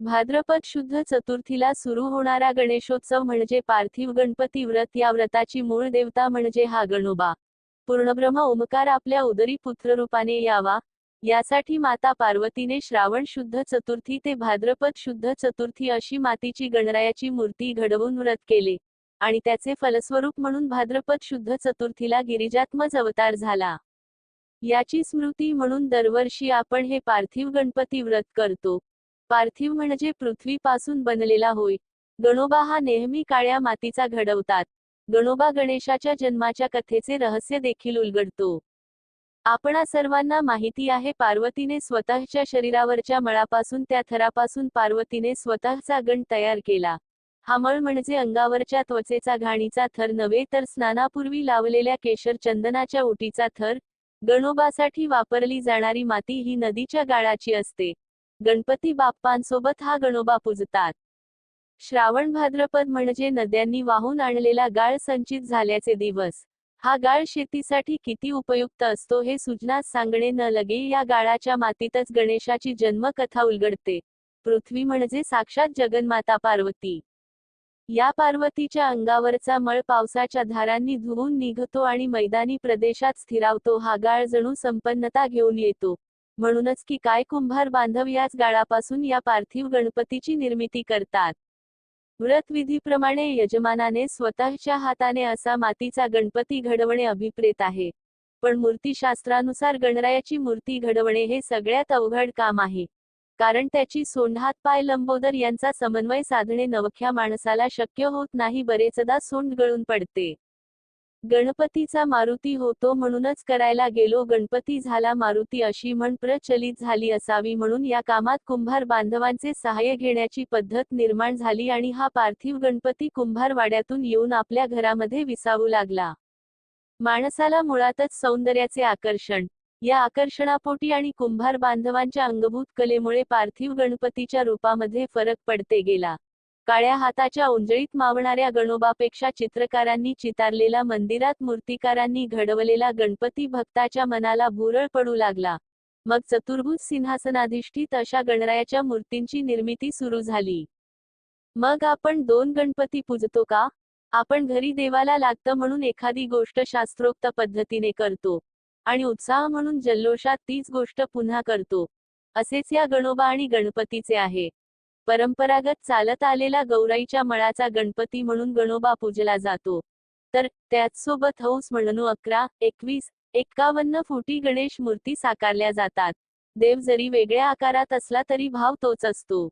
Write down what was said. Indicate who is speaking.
Speaker 1: भाद्रपद शुद्ध चतुर्थीला सुरू होणारा गणेशोत्सव म्हणजे पार्थिव गणपती व्रत. या व्रताची मूळ देवता म्हणजे हा गणोबा. पूर्णब्रह्म ओमकार आपल्या उदरी पुत्ररूपाने यावा. यासाठी माता पार्वतीने श्रावण शुद्ध चतुर्थी ते भाद्रपद शुद्ध चतुर्थी अशी मातीची गणरायाची मूर्ती घडवून व्रत केले. आणि त्याचे फलस्वरूप म्हणून भाद्रपद शुद्ध चतुर्थीला गिरिजात्मज अवतार झाला. याची स्मृती म्हणून दरवर्षी आपण हे पार्थिव गणपती व्रत करतो. पार्थिव म्हणजे पृथ्वीपासून बनलेला होय. गणोबा हा नेहमी काळ्या मातीचा घडवतात. गणोबा गणेशाच्या जन्माच्या कथेचे रहस्य देखील उलगडतो. आपणा सर्वांना माहिती आहे पार्वतीने स्वतःच्या शरीरावरच्या मळापासून त्या थरापासून पार्वतीने स्वतःचा गण तयार केला. हा मळ म्हणजे अंगावरच्या त्वचेचा घाणीचा थर नव्हे तर स्नानापूर्वी लावलेल्या केशर चंदनाच्या ओटीचा थर. गणोबासाठी वापरली जाणारी माती ही नदीच्या गाळाची असते. गणपती बाप्पांसोबत हा गणोबा पूजतात. श्रावण भाद्रपद म्हणजे नद्यांनी वाहून आणलेला गाळ संचित झाल्याचे दिवस. हा गाळ शेतीसाठी किती उपयुक्त असतो हे सुजनास सांगणे न लगे या गाळाच्या मातीतच गणेशाची जन्मकथा उलगडते. पृथ्वी म्हणजे साक्षात जगन्माता पार्वती. या पार्वतीच्या अंगावरचा मळ पावसाच्या धारांनी धुवून निघतो आणि मैदानी प्रदेशात स्थिरावतो. हा गाळ जणू संपन्नता घेऊन येतो. म्हणूनच की काय कुंभार बांधव याच गाळापासून या पार्थिव गणपतीची निर्मिती करतात. व्रतविधीप्रमाणे यजमानाने स्वतःच्या हाताने असा मातीचा गणपती घडवणे अभिप्रेत आहे. पण मूर्तीशास्त्रानुसार गणरायाची मूर्ती घडवणे हे सगळ्यात अवघड काम आहे. कारण त्याची सोंड पाय लंबोदर यांचा समन्वय साधणे नवख्या माणसाला शक्य होत नाही बरेचदा सोंड गळून पडते. गणपतीचा मारुती होतो म्हणूनच करायला गेलो. गणपती झाला मारुती अशी म्हण प्रचलित झाली असावी म्हणून या कामात कुंभार बांधवांचे सहाय्य घेण्याची पद्धत निर्माण झाली आणि हा पार्थिव गणपती कुंभारवाड्यातून येऊन आपल्या घरामध्ये विसावू लागला. माणसाला मुळातच सौंदर्याचे आकर्षण. या आकर्षणापोटी आणि कुंभार बांधवांच्या अंगभूत कलेमुळे पार्थिव गणपतीच्या रूपामध्ये फरक पडते गेला. काळ्या हाताच्या उंजळीत मावणाऱ्या गणोबापेक्षा चित्रकारांनी चितारलेला मंदिरात मूर्तिकारांनी घडवलेला गणपती भक्ताच्या मनाला भुरळ पडू लागला. मग चतुर्भुज सिंहासनाधिष्ठित अशा गणरायाच्या मूर्तींची निर्मिती सुरू झाली. मग आपण दोन गणपती पूजतो का? आपण घरी देवाला लागतं म्हणून एखादी गोष्ट शास्त्रोक्त पद्धतीने करतो. आणि उत्साह म्हणून जल्लोषात तीच गोष्ट पुन्हा करतो. असेच या गणोबा आणि गणपतीचे आहे. परंपरागत चालत आलेला गौराईच्या मळाचा गणपती म्हणून गणोबा पूजला जातो. तर त्याचसोबत हौस म्हणून अकरा एकवीस एक्कावन्न फुटी गणेश मूर्ती साकारल्या जातात. देव जरी वेगळ्या आकारात असला तरी भाव तोच असतो.